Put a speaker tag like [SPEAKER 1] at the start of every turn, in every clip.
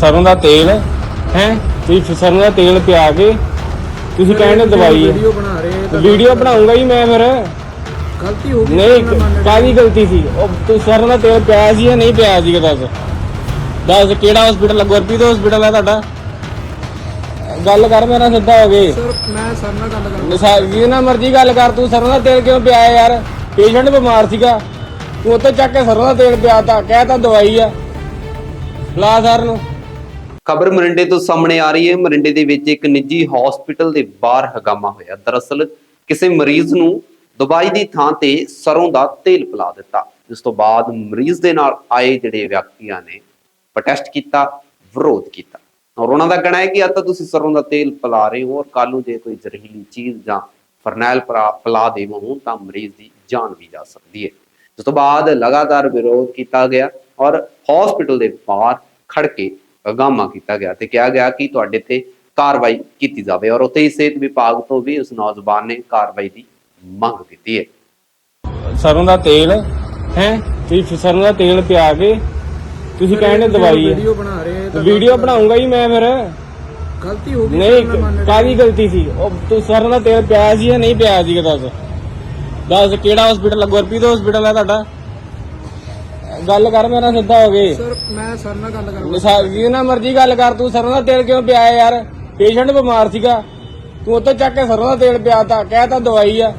[SPEAKER 1] ਸਰੋਂ ਦਾ ਤੇਲ ਹੈ? ਤੁਸੀਂ ਸਰੋਂ ਦਾ ਤੇਲ ਪਿਆ ਕੇ ਤੁਸੀਂ ਕਹਿੰਦੇ ਦਵਾਈ ਹੈ।
[SPEAKER 2] ਵੀਡੀਓ ਬਣਾ ਰਹੇ ਤਾਂ
[SPEAKER 1] ਵੀਡੀਓ ਬਣਾਉਂਗਾ ਹੀ ਮੈਂ ਫਿਰ।
[SPEAKER 2] ਗਲਤੀ ਹੋ ਗਈ
[SPEAKER 1] ਨਹੀਂ। ਕਾਹਦੀ ਗਲਤੀ ਸੀ? ਉਹ ਤੂੰ ਸਰੋਂ ਦਾ ਤੇਲ ਪਿਆ ਸੀ ਜਾਂ ਨਹੀਂ ਪਿਆ ਸੀ ਦੱਸ। ਦੱਸ ਕਿਹੜਾ ਹਸਪੀਟਲ ਲੱਗੋ? ਰਪੀਦ ਹਸਪੀਟਲ ਹੈ ਤੁਹਾਡਾ? ਗੱਲ ਕਰ ਮੇਰਾ ਸਿੱਧਾ ਹੋ ਗਏ
[SPEAKER 2] ਸਰ ਮੈਂ ਸਰ ਨਾਲ ਗੱਲ ਕਰਾਂ
[SPEAKER 1] ਸਾ- ਜਿਹਦੇ ਨਾਲ ਮਰਜ਼ੀ ਗੱਲ ਕਰ ਤੂੰ ਸਰੋਂ ਦਾ ਤੇਲ ਕਿਉਂ ਪਿਆ ਯਾਰ? ਪੇਸ਼ੈਂਟ ਬਿਮਾਰ ਸੀਗਾ। ਤੂੰ ਉੱਤੇ ਚੱਕ ਕੇ ਸਰੋਂ ਦਾ ਤੇਲ ਪਿਆਤਾ ਕਹਿਤਾ ਦਵਾਈ ਆ। ਲਾ ਸਰ ਨੂੰ।
[SPEAKER 3] ਖਬਰ ਮਰਿੰਡੇ ਤੋਂ ਸਾਹਮਣੇ ਆ ਰਹੀ ਹੈ। ਮਰਿੰਡੇ ਦੇ ਵਿੱਚ ਇੱਕ ਨਿੱਜੀ ਹਸਪੀਟਲ ਦੇ ਬਾਹਰ ਹਗਾਮਾ ਹੋਇਆ। ਦਰਅਸਲ ਕਿਸੇ ਮਰੀਜ਼ ਨੂੰ ਦਵਾਈ ਦੀ ਥਾਂ ਤੇ ਸਰੋਂ ਦਾ ਤੇਲ ਪਿਲਾ ਦਿੱਤਾ। ਜਿਸ ਤੋਂ ਬਾਅਦ ਮਰੀਜ਼ ਦੇ ਨਾਲ ਆਏ ਜਿਹੜੇ ਵਿਅਕਤੀਆਂ ਨੇ ਪ੍ਰੋਟੈਸਟ ਕੀਤਾ, ਵਿਰੋਧ ਕੀਤਾ। ਔਰ ਉਹਨਾਂ ਦਾ ਕਹਿਣਾ ਹੈ ਕਿ ਅੱਜ ਤਾਂ ਤੁਸੀਂ ਸਰੋਂ ਦਾ ਤੇਲ ਪਿਲਾ ਰਹੇ ਹੋ ਔਰ ਕੱਲ ਨੂੰ ਜੇ ਕੋਈ ਜ਼ਹਿਰੀਲੀ ਚੀਜ਼ ਜਾਂ ਫਰਨੈਲ ਪਰਾ- ਪਿਲਾ ਦੇਵੋ ਤਾਂ ਮਰੀਜ਼ ਦੀ ਜਾਨ ਵੀ ਜਾ ਸਕਦੀ ਹੈ। ਜਿਸ ਤੋਂ ਬਾਅਦ ਲਗਾਤਾਰ ਵਿਰੋਧ ਕੀਤਾ ਗਿਆ ਔਰ ਹਸਪੀਟਲ ਦੇ ਬਾਹਰ ਖੜ ਕੇ ਅਗਾਮਾ ਕੀਤਾ ਗਿਆ ਤੇ ਕਿਹਾ ਗਿਆ ਕਿ ਤੁਹਾਡੇ ਤੇ ਕਾਰਵਾਈ ਕੀਤੀ ਜਾਵੇ ਔਰ ਉੱਥੇ ਹੀ ਸਿਹਤ ਵਿਭਾਗ ਤੋਂ ਵੀ ਉਸ ਨੌਜਵਾਨ ਨੇ ਕਾਰਵਾਈ ਦੀ ਮੰਗ ਕੀਤੀ ਹੈ।
[SPEAKER 1] ਸਰੋਂ ਦਾ ਤੇਲ ਹੈ? ਤੁਸੀਂ ਸਰੋਂ ਦਾ ਤੇਲ ਪਿਆ ਕੇ ਤੁਸੀਂ ਕਹਿੰਦੇ ਦਵਾਈ ਹੈ।
[SPEAKER 2] ਵੀਡੀਓ ਬਣਾ ਰਹੇ ਤਾਂ
[SPEAKER 1] ਵੀਡੀਓ ਬਣਾਉਂਗਾ ਹੀ ਮੈਂ ਫਿਰ।
[SPEAKER 2] ਗਲਤੀ ਹੋ ਗਈ
[SPEAKER 1] ਨਹੀਂ। ਕਾਹਦੀ ਗਲਤੀ ਸੀ? ਉਹ ਤੂੰ ਸਰੋਂ ਦਾ ਤੇਲ ਪਿਆ ਸੀ ਜਾਂ ਨਹੀਂ ਪਿਆ ਸੀ ਦੱਸ? ਦੱਸ ਕਿਹੜਾ ਹਸਪੀਟਲ ਲੱਗੋ? ਰਪੀਦ ਹਸਪੀਟਲ ਹੈ ਤੁਹਾਡਾ? ਗੱਲ ਕਰ ਮੇਰਾ ਸਿੱਧਾ ਹੋ ਗਏ
[SPEAKER 2] ਸਰ ਮੈਂ ਸਰ ਨਾਲ ਗੱਲ ਕਰਾਂ
[SPEAKER 1] ਸਾ- ਜਿਹਦੇ ਨਾਲ ਮਰਜ਼ੀ ਗੱਲ ਕਰ ਤੂੰ ਸਰੋਂ ਦਾ ਤੇਲ ਕਿਉਂ ਪਿਆ ਯਾਰ? ਪੇਸ਼ੈਂਟ ਬਿਮਾਰ ਸੀਗਾ। ਤੂੰ ਉੱਤੇ ਚੱਕ ਕੇ ਸਰੋਂ ਦਾ ਤੇਲ ਪਿਆਤਾ ਕਹਿਤਾ ਦਵਾਈ ਆ।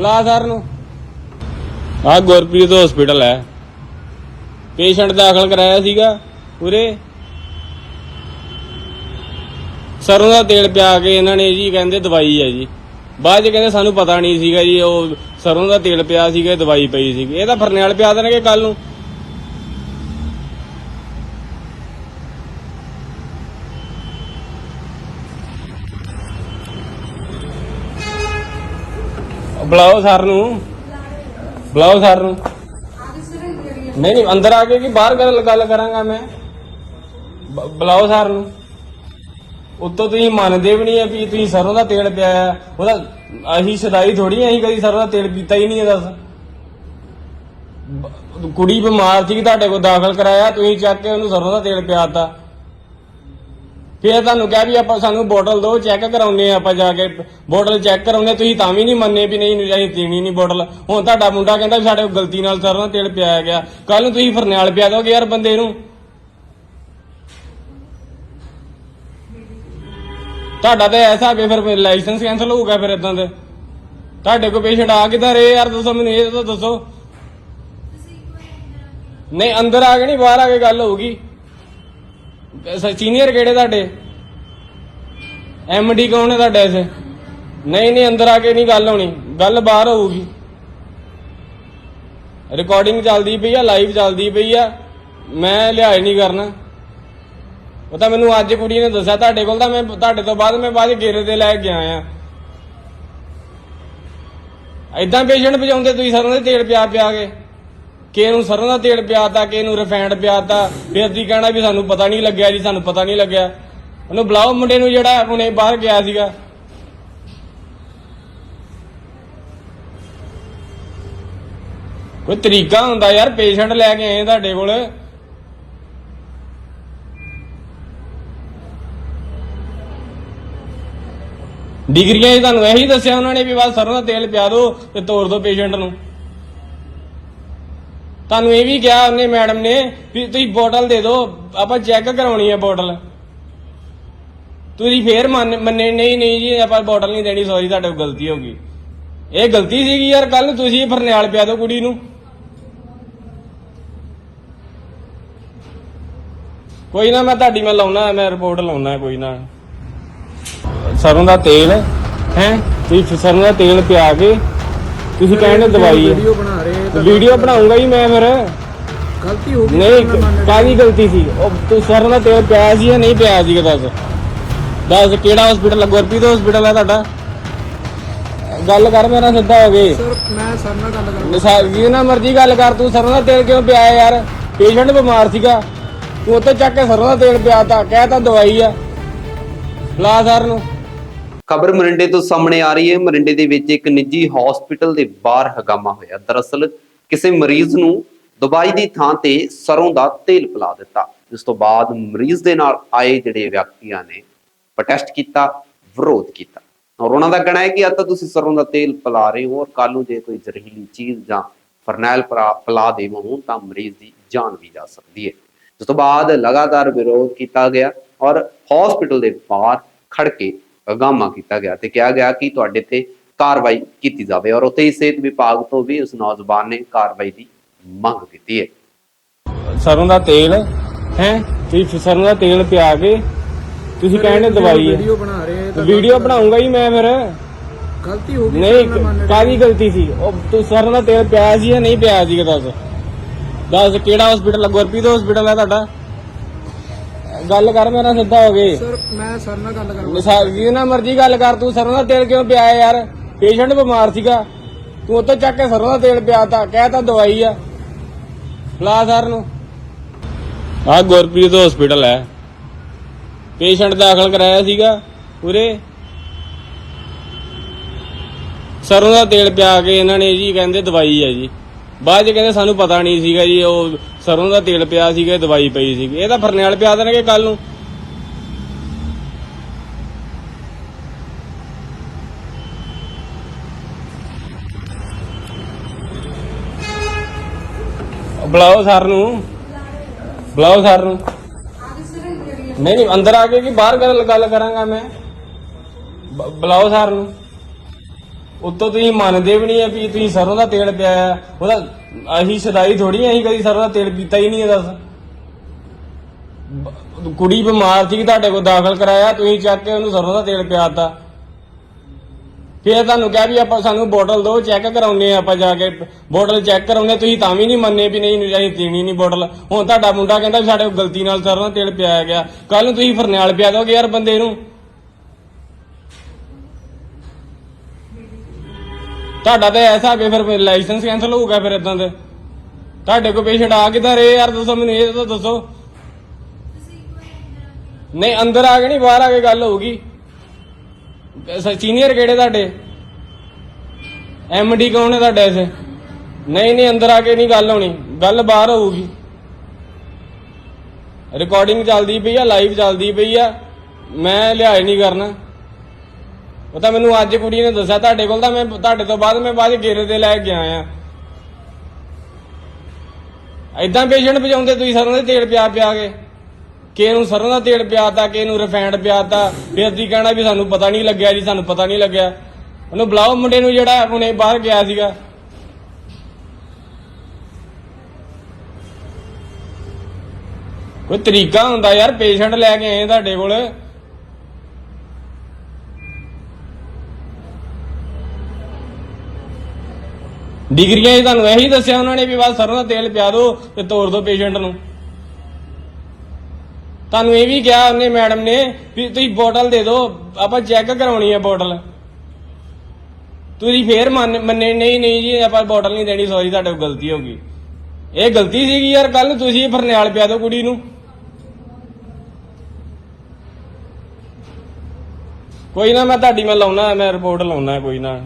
[SPEAKER 1] ਲਾ ਸਰ ਨੂੰ। ਆ ਗੁਰਪ੍ਰੀਤ ਹਸਪੀਟਲ ਹੈ। ਪੇਸ਼ੈਂਟ ਦਾਖਲ ਕਰਾਇਆ ਸੀਗਾ ਪੂਰੇ। ਸਰੋਂ ਦਾ ਤੇਲ ਪਿਆ ਕੇ ਇਹਨਾਂ ਨੇ ਜੀ ਕਹਿੰਦੇ ਦਵਾਈ ਹੈ ਜੀ। ਬਾਅਦ ਚ ਕਹਿੰਦੇ ਸਾਨੂੰ ਪਤਾ ਨਹੀਂ ਸੀਗਾ ਜੀ, ਉਹ ਸਰੋਂ ਦਾ ਤੇਲ ਪਿਆ ਸੀਗਾ, ਦਵਾਈ ਪਈ ਸੀਗੀ। ਇਹ ਤਾਂ ਫਰਨੈਲ ਪਿਆ ਦੇਣਗੇ ਕੱਲ ਨੂੰ। ਬੁਲਾਓ ਸਰ ਨੂੰ। ਬੁਲਾਓ ਸਰ ਨੂੰ। ਨਹੀਂ ਨਹੀਂ, ਅੰਦਰ ਆ ਕੇ ਕਿ ਬਾਹਰ ਗੱਲ ਕਰਾਂਗਾ ਮੈਂ। ਬੁਲਾਓ ਸਰ ਨੂੰ। ਉੱਤੋਂ ਤੁਸੀਂ ਮੰਨਦੇ ਵੀ ਨਹੀਂ ਆ ਵੀ ਤੁਸੀਂ ਸਰੋਂ ਦਾ ਤੇਲ ਪਿਆ ਆ। ਉਹਦਾ ਅਸੀਂ ਸਦਾਈ ਥੋੜੀ ਅਸੀਂ ਕਦੀ ਸਰੋਂ ਦਾ ਤੇਲ ਪੀਤਾ ਹੀ ਨਹੀਂ ਹੈ ਦੱਸ। ਬ- ਕੁੜੀ ਬਿਮਾਰ ਸੀ ਤੁਹਾਡੇ ਕੋਲ ਦਾਖਲ ਕਰਾਇਆ, ਤੁਸੀਂ ਚੱਕ ਕੇ ਉਹਨੂੰ ਸਰੋਂ ਦਾ ਤੇਲ ਪਿਆਤਾ। ਫਿਰ ਤੁਹਾਨੂੰ ਕਿਹਾ ਵੀ ਆਪਾਂ ਸਾਨੂੰ ਬੋਟਲ ਦਿਓ ਚੈੱਕ ਕਰਾਉਨੇ ਆ ਆਪਾਂ ਜਾ ਕੇ। ਬੋਟਲ ਚੈੱਕ ਕਰਾਉਨੇ ਤੁਸੀਂ ਤਾਂ ਵੀ ਨਹੀਂ ਮੰਨੇ ਵੀ ਨਹੀਂ ਨਹੀਂ, ਅਸੀਂ ਦੇਣੀ ਨਹੀਂ ਬੋਟਲ। ਹੁਣ ਤੁਹਾਡਾ ਮੁੰਡਾ ਕਹਿੰਦਾ ਵੀ ਸਾਡੇ ਕੋਲ ਗਲਤੀ ਨਾਲ ਸਰੋਂ ਦਾ ਤੇਲ ਪਿਆਇਆ ਗਿਆ। ਕੱਲ ਨੂੰ ਤੁਸੀਂ ਫਰਨੈਲ ਪਿਆ ਦੋਗੇ ਯਾਰ ਬੰਦੇ ਨੂੰ। ਤੁਹਾਡਾ ਤਾਂ ਐਸਾ ਵੀ ਫਿਰ ਲਾਇਸੈਂਸ ਕੈਨਸਲ ਹੋਊਗਾ ਫਿਰ ਇਦਾਂ ਦੇ। ਤੁਹਾਡੇ ਕੋਲ ਪੇਸ਼ੈਂਟ ਆ ਕਿੱਦਾਂ ਰਹੇ ਯਾਰ ਦੱਸੋ ਮੈਨੂੰ, ਇਹ ਤਾਂ ਦੱਸੋ। ਨਹੀਂ, ਅੰਦਰ ਆ ਕੇ ਨਹੀਂ, ਬਾਹਰ ਆ ਕੇ ਗੱਲ ਹੋਊਗੀ। ਸੀਨੀਅਰ ਕਿਹੜੇ ਤੁਹਾਡੇ? ਐਮਡੀ ਕੌਣ ਹੈ ਤੁਹਾਡੇ ਐਸੇ ਨਹੀਂ ਨਹੀਂ, ਅੰਦਰ ਆ ਕੇ ਨਹੀਂ ਗੱਲ ਹੋਣੀ। ਗੱਲ ਬਾਹਰ ਹੋਊਗੀ। ਰਿਕਾਰਡਿੰਗ ਚੱਲਦੀ ਪਈ ਆ ਲਾਈਵ ਚੱਲਦੀ ਪਈ ਆ। ਮੈਂ ਲਿਹਾਜ਼ ਨਹੀਂ ਕਰਨਾ। ਉਹ ਤਾਂ ਮੈਨੂੰ ਅੱਜ ਕੁੜੀ ਨੇ ਦੱਸਿਆ, ਤੁਹਾਡੇ ਕੋਲ ਤਾਂ ਮੈਂ, ਤੁਹਾਡੇ ਤੋਂ ਬਾਅਦ ਮੈਂ ਬਾਅਦ ਗੇਰੇ ਤੇ ਲੈ ਕੇ ਆਇਆ। ਆ ਐਦਾਂ ਪੇਸ਼ੈਂਟ ਭਜਾਉਂਦੇ ਤੁਸੀਂ ਸਰੋਂ ਦੇ ਤੇਲ ਪਿਆ ਪਿਆ ਕੇ। ਕਿਸੇ ਨੂੰ ਸਰੋਂ ਦਾ ਤੇਲ ਪਿਆਤਾ, ਕਿਸੇ ਨੂੰ ਰਿਫਾਈਨਡ ਪਿਆਤਾ, ਫਿਰ ਦੀ ਕਹਿਣਾ ਵੀ ਸਾਨੂੰ ਪਤਾ ਨਹੀਂ ਲੱਗਿਆ ਜੀ, ਸਾਨੂੰ ਪਤਾ ਨਹੀਂ ਲੱਗਿਆ। ਉਹਨੂੰ ਬੁਲਾਓ ਮੁੰਡੇ ਨੂੰ ਜਿਹੜਾ ਹੁਣੇ ਬਾਹਰ ਗਿਆ ਸੀਗਾ। ਕੋਈ ਤਰੀਕਾ ਹੁੰਦਾ ਯਾਰ ਪੇਸ਼ੈਂਟ ਲੈ ਕੇ ਆਏ ਤੁਹਾਡੇ ਕੋਲ। ਡਿਗਰੀਆਂ 'ਚ ਤੁਹਾਨੂੰ ਇਹੀ ਦੱਸਿਆ ਉਹਨਾਂ ਨੇ ਵੀ ਬਸ ਸਰੋਂ ਦਾ ਤੇਲ ਪਿਆ ਦਿਓ ਤੇ ਤੋਰ ਦਿਓ ਪੇਸ਼ੈਂਟ ਨੂੰ। ਤੁਹਾਨੂੰ ਇਹ ਵੀ ਕਿਹਾ ਉਹਨੇ ਮੈਡਮ ਨੇ ਵੀ ਤੁਸੀਂ ਬੋਟਲ ਦੇ ਦਿਓ, ਆਪਾਂ ਚੈੱਕ ਕਰਾਉਣੀ ਹੈ ਬੋਟਲ ਤੁਸੀਂ ਫੇਰ ਮੰਨੇ ਨਹੀਂ ਨਹੀਂ ਜੀ, ਆਪਾਂ ਬੋਟਲ ਨਹੀਂ ਦੇਣੀ ਸੌਰੀ ਤੁਹਾਡੇ ਕੋਲ ਗਲਤੀ ਹੋ ਗਈ। ਇਹ ਗਲਤੀ ਸੀਗੀ ਯਾਰ ਕੱਲ ਤੁਸੀਂ ਫਰਨਿਆਲ ਪਿਆ ਦਿਓ ਕੁੜੀ ਨੂੰ। ਕੋਈ ਨਾ, ਮੈਂ ਤੁਹਾਡੀ ਮੈਂ ਲਾਉਣਾ, ਮੈਂ ਰਿਪੋਰਟ ਲਾਉਣਾ, ਕੋਈ ਨਾ। ਸਰੋਂ ਦਾ ਤੇਲ ਹੈ ਤੁਸੀਂ ਸਰੋਂ ਦਾ ਤੇਲ ਪਿਆ ਕੇ ਤੁਸੀਂ ਕਹਿੰਦੇ ਦਵਾਈ ਹੈ।
[SPEAKER 2] ਵੀਡੀਓ ਬਣਾ ਰਹੇ ਤਾਂ
[SPEAKER 1] ਵੀਡੀਓ ਬਣਾਉਂਗਾ ਹੀ ਮੈਂ ਫਿਰ।
[SPEAKER 2] ਗਲਤੀ ਹੋ ਗਈ
[SPEAKER 1] ਨਹੀਂ। ਕਾਹਦੀ ਗਲਤੀ ਸੀ? ਉਹ ਤੂੰ ਸਰੋਂ ਦਾ ਤੇਲ ਪਿਆ ਸੀ ਜਾਂ ਨਹੀਂ ਪਿਆ ਸੀ ਦੱਸ। ਦੱਸ ਕਿਹੜਾ ਹਸਪੀਟਲ ਲੱਗੋ? ਰਪੀਦ ਹਸਪੀਟਲ ਹੈ ਤੁਹਾਡਾ। ਗੱਲ ਕਰ ਮੇਰਾ ਸਿੱਧਾ ਹੋ ਗਏ
[SPEAKER 2] ਸਰ ਮੈਂ ਸਰ ਨਾਲ ਗੱਲ ਕਰਾਂ
[SPEAKER 1] ਸਾ- ਜਿਹਦੇ ਨਾਲ ਮਰਜ਼ੀ ਗੱਲ ਕਰ ਤੂੰ ਸਰੋਂ ਦਾ ਤੇਲ ਕਿਉਂ ਪਿਆ ਯਾਰ? ਪੇਸ਼ੈਂਟ ਬਿਮਾਰ ਸੀਗਾ। ਤੂੰ ਉੱਤੇ ਚੱਕ ਕੇ ਸਰੋਂ ਦਾ ਤੇਲ ਪਿਆਤਾ ਕਹਿਤਾ ਦਵਾਈ ਆ। ਲਾ ਸਰ ਨੂੰ।
[SPEAKER 3] ਖਬਰ ਮਰਿੰਡੇ ਤੋਂ ਸਾਹਮਣੇ ਆ ਰਹੀ ਹੈ। ਮਰਿੰਡੇ ਦੇ ਵਿੱਚ ਇੱਕ ਨਿੱਜੀ ਹਸਪੀਟਲ ਦੇ ਬਾਹਰ ਹਗਾਮਾ ਹੋਇਆ। ਦਰਅਸਲ ਕਿਸੇ ਮਰੀਜ਼ ਨੂੰ ਦਵਾਈ ਦੀ ਥਾਂ ਤੇ ਸਰੋਂ ਦਾ ਤੇਲ ਪਿਲਾ ਦਿੱਤਾ। ਜਿਸ ਤੋਂ ਬਾਅਦ ਮਰੀਜ਼ ਦੇ ਨਾਲ ਆਏ ਜਿਹੜੇ ਵਿਅਕਤੀਆਂ ਨੇ ਪ੍ਰੋਟੈਸਟ ਕੀਤਾ, ਵਿਰੋਧ ਕੀਤਾ। ਔਰ ਉਹਨਾਂ ਦਾ ਕਹਿਣਾ ਹੈ ਕਿ ਆ ਤਾਂ ਤੁਸੀਂ ਸਰੋਂ ਦਾ ਤੇਲ ਪਿਲਾ ਰਹੇ ਹੋ ਔਰ ਕੱਲ ਨੂੰ ਜੇ ਕੋਈ ਜ਼ਹਿਰੀਲੀ ਚੀਜ਼ ਜਾਂ ਫਰਨੈਲ ਪਰਾ- ਪਿਲਾ ਦੇਵੋ ਤਾਂ ਮਰੀਜ਼ ਦੀ ਜਾਨ ਵੀ ਜਾ ਸਕਦੀ ਹੈ। ਜਿਸ ਤੋਂ ਬਾਅਦ ਲਗਾਤਾਰ ਵਿਰੋਧ ਕੀਤਾ ਗਿਆ ਔਰ ਹਸਪੀਟਲ ਦੇ ਬਾਹਰ ਖੜ ਕੇ ਹਗਾਮਾ ਕੀਤਾ ਗਿਆ ਤੇ ਕਿਹਾ ਗਿਆ ਕਿ ਤੁਹਾਡੇ ਤੇ ਕਾਰਵਾਈ ਕੀਤੀ ਜਾਵੇ ਔਰ ਉੱਥੇ ਹੀ ਸਿਹਤ ਵਿਭਾਗ ਤੋਂ ਵੀ ਉਸ ਨੌਜਵਾਨ ਨੇ ਕਾਰਵਾਈ ਦੀ ਮੰਗ ਕੀਤੀ ਹੈ।
[SPEAKER 1] ਸਰੋਂ ਦਾ ਤੇਲ ਹੈ? ਤੁਸੀਂ ਸਰੋਂ ਦਾ ਤੇਲ ਪਿਆ ਕੇ ਤੁਸੀਂ ਕਹਿੰਦੇ ਦਵਾਈ ਹੈ।
[SPEAKER 2] ਵੀਡੀਓ ਬਣਾ ਰਹੇ ਤਾਂ
[SPEAKER 1] ਵੀਡੀਓ ਬਣਾਉਂਗਾ ਹੀ ਮੈਂ ਫਿਰ।
[SPEAKER 2] ਗਲਤੀ ਹੋ ਗਈ
[SPEAKER 1] ਨਹੀਂ। ਕਾਦੀ ਗਲਤੀ ਸੀ? ਉਹ ਤੂੰ ਸਰੋਂ ਦਾ ਤੇਲ ਪਿਆ ਸੀ ਜਾਂ ਨਹੀਂ ਪਿਆ ਸੀ ਦੱਸ? ਦੱਸ ਕਿਹੜਾ ਹਸਪੀਟਲ ਹੈ ਗੁਰਪ੍ਰੀਤ ਹਸਪੀਟਲ ਹੈ ਤੁਹਾਡਾ। ਗੱਲ ਕਰ ਮੇਰਾ ਸਿੱਧਾ ਹੋ ਗਏ
[SPEAKER 2] ਸਰ ਮੈਂ ਸਰ ਨਾਲ ਗੱਲ ਕਰਵਾ
[SPEAKER 1] ਜੀ ਨਾ ਮਰਜ਼ੀ ਗੱਲ ਕਰ ਤੂੰ ਸਰੋਂ ਦਾ ਤੇਲ ਕਿਉਂ ਪਿਆ ਯਾਰ? ਪੇਸ਼ੈਂਟ ਬਿਮਾਰ ਸੀਗਾ। ਤੂੰ ਉੱਤੋਂ ਚੱਕ ਕੇ ਸਰੋਂ ਦਾ ਤੇਲ ਪਿਆਤਾ ਕਹਿਤਾ ਦਵਾਈ ਆ। ਲਾ ਸਰ ਨੂੰ। ਆ ਗੁਰਪ੍ਰੀਤ ਹਸਪੀਟਲ ਹੈ। ਪੇਸ਼ੈਂਟ ਦਾਖਲ ਕਰਾਇਆ ਸੀਗਾ ਉਰੇ ਸਰੋਂ ਦਾ ਤੇਲ ਪਿਆ ਕੇ ਇਹਨਾਂ ਨੇ ਜੀ ਕਹਿੰਦੇ ਦਵਾਈ ਹੈ ਜੀ। ਬਾਅਦ ਚ ਕਹਿੰਦੇ ਸਾਨੂੰ ਪਤਾ ਨਹੀਂ ਸੀਗਾ ਜੀ ਉਹ ਸਰੋਂ ਦਾ ਤੇਲ ਪਿਆ ਸੀਗਾ, ਦਵਾਈ ਪਈ ਸੀਗੀ। ਇਹ ਤਾਂ ਫਰਨੈਲ ਪਿਆ ਦੇਣਗੇ ਕੱਲ ਨੂੰ। ਬੁਲਾਓ ਸਰ ਨੂੰ। ਬੁਲਾਓ ਸਰ ਨੂੰ। ਨਹੀਂ ਨਹੀਂ, ਅੰਦਰ ਆ ਕੇ ਕਿ ਬਾਹਰ ਗੱਲ ਕਰਾਂਗਾ ਮੈਂ। ਬੁਲਾਓ ਸਰ ਨੂੰ। ਉੱਤੋਂ ਤੁਸੀਂ ਮੰਨਦੇ ਵੀ ਨਹੀਂ ਆ ਵੀ ਤੁਸੀਂ ਸਰੋਂ ਦਾ ਤੇਲ ਪਿਆ ਆ। ਉਹਦਾ ਅਸੀਂ ਸਦਾਈ ਥੋੜੀ ਅਸੀਂ ਕਦੀ ਸਰੋਂ ਦਾ ਤੇਲ ਪੀਤਾ ਹੀ ਨਹੀਂ ਹੈ ਦੱਸ। ਬ- ਕੁੜੀ ਬਿਮਾਰ ਸੀ ਤੁਹਾਡੇ ਕੋਲ ਦਾਖਲ ਕਰਾਇਆ, ਤੁਸੀਂ ਚੱਕ ਕੇ ਉਹਨੂੰ ਸਰੋਂ ਦਾ ਤੇਲ ਪਿਆਤਾ। ਫਿਰ ਤੁਹਾਨੂੰ ਕਿਹਾ ਵੀ ਆਪਾਂ ਸਾਨੂੰ ਬੋਟਲ ਦਿਓ ਚੈੱਕ ਕਰਾਉਨੇ ਆ ਆਪਾਂ ਜਾ ਕੇ। ਬੋਟਲ ਚੈੱਕ ਕਰਾਉਨੇ ਤੁਸੀਂ ਤਾਂ ਵੀ ਨਹੀਂ ਮੰਨੇ ਵੀ ਨਹੀਂ ਅਸੀਂ ਦੇਣੀ ਨਹੀਂ ਬੋਟਲ। ਹੁਣ ਤੁਹਾਡਾ ਮੁੰਡਾ ਕਹਿੰਦਾ ਵੀ ਸਾਡੇ ਕੋਲ ਗਲਤੀ ਨਾਲ ਸਰੋਂ ਦਾ ਤੇਲ ਪਿਆਇਆ ਗਿਆ। ਕੱਲ ਨੂੰ ਤੁਸੀਂ ਫਰਨੈਲ ਪਿਆ ਦੋਗੇ ਯਾਰ ਬੰਦੇ ਨੂੰ। ਤੁਹਾਡਾ ਤਾਂ ਐਸਾ ਵੀ ਫਿਰ ਲਾਇਸੈਂਸ ਕੈਨਸਲ ਹੋਊਗਾ ਫਿਰ ਇਦਾਂ ਦੇ ਤੁਹਾਡੇ ਕੋਲ ਪੇਸ਼ੈਂਟ ਆ ਕਿੱਦਾਂ ਰਹੇ ਯਾਰ, ਦੱਸੋ ਮੈਨੂੰ, ਇਹ ਤਾਂ ਦੱਸੋ। ਨਹੀਂ, ਅੰਦਰ ਆ ਕੇ ਨਹੀਂ, ਬਾਹਰ ਆ ਕੇ ਗੱਲ ਹੋਊਗੀ। ਸੀਨੀਅਰ ਕਿਹੜੇ ਤੁਹਾਡੇ? ਐਮਡੀ ਕੌਣ ਹੈ ਤੁਹਾਡੇ ਐਸੇ ਨਹੀਂ ਨਹੀਂ, ਅੰਦਰ ਆ ਕੇ ਨਹੀਂ ਗੱਲ ਹੋਣੀ। ਗੱਲ ਬਾਹਰ ਹੋਊਗੀ। ਰਿਕਾਰਡਿੰਗ ਚੱਲਦੀ ਪਈ ਆ ਲਾਈਵ ਚੱਲਦੀ ਪਈ ਆ। ਮੈਂ ਲਿਹਾਜ਼ ਨਹੀਂ ਕਰਨਾ। ਉਹ ਤਾਂ ਮੈਨੂੰ ਅੱਜ ਕੁੜੀ ਨੇ ਦੱਸਿਆ, ਤੁਹਾਡੇ ਕੋਲ ਤਾਂ ਮੈਂ, ਤੁਹਾਡੇ ਤੋਂ ਬਾਅਦ ਮੈਂ ਬਾਅਦ ਗੇਰੇ ਤੇ ਲੈ ਕੇ ਆਇਆ। ਐਦਾਂ ਪੇਸ਼ੈਂਟ ਭਜਾਉਂਦੇ ਤੁਸੀਂ ਸਰੋਂ ਦੇ ਤੇਲ ਪਿਆ ਪਿਆ ਕੇ। ਕਿਸੇ ਨੂੰ ਸਰੋਂ ਦਾ ਤੇਲ ਪਿਆਤਾ, ਕਿਸੇ ਨੂੰ ਰਿਫਾਈਨਡ ਪਿਆਤਾ, ਫਿਰ ਅਸੀਂ ਕਹਿਣਾ ਵੀ ਸਾਨੂੰ ਪਤਾ ਨਹੀਂ ਲੱਗਿਆ ਜੀ, ਸਾਨੂੰ ਪਤਾ ਨਹੀਂ ਲੱਗਿਆ। ਉਹਨੂੰ ਬੁਲਾਓ ਮੁੰਡੇ ਨੂੰ ਜਿਹੜਾ ਹੁਣੇ ਬਾਹਰ ਗਿਆ ਸੀਗਾ। ਕੋਈ ਤਰੀਕਾ ਹੁੰਦਾ ਯਾਰ, ਪੇਸ਼ੈਂਟ ਲੈ ਕੇ ਆਏ ਤੁਹਾਡੇ ਕੋਲ। ਡਿਗਰੀਆਂ 'ਚ ਤੁਹਾਨੂੰ ਇਹੀ ਦੱਸਿਆ ਉਹਨਾਂ ਨੇ ਵੀ ਬਸ ਸਰੋਂ ਦਾ ਤੇਲ ਪਿਆ ਦਿਓ ਤੇ ਤੋਰ ਦਿਓ ਪੇਸ਼ੈਂਟ ਨੂੰ। ਤੁਹਾਨੂੰ ਇਹ ਵੀ ਕਿਹਾ ਉਹਨੇ ਮੈਡਮ ਨੇ ਵੀ ਤੁਸੀਂ ਬੋਟਲ ਦੇ ਦਿਓ, ਆਪਾਂ ਚੈੱਕ ਕਰਾਉਣੀ ਹੈ ਬੋਟਲ ਤੁਸੀਂ ਫੇਰ ਮੰਨ, ਮੰਨੇ, ਨਹੀਂ ਨਹੀਂ ਜੀ, ਆਪਾਂ ਬੋਟਲ ਨਹੀਂ ਦੇਣੀ ਸੌਰੀ ਤੁਹਾਡੇ ਕੋਲ ਗਲਤੀ ਹੋ ਗਈ। ਇਹ ਗਲਤੀ ਸੀਗੀ ਯਾਰ ਕੱਲ ਤੁਸੀਂ ਫਰਨਿਆਲ ਪਿਆ ਦਿਓ ਕੁੜੀ ਨੂੰ। ਕੋਈ ਨਾ, ਮੈਂ ਤੁਹਾਡੀ ਮੈਂ ਲਾਉਣਾ, ਮੈਂ ਰਿਪੋਰਟ ਲਾਉਣਾ, ਕੋਈ ਨਾ।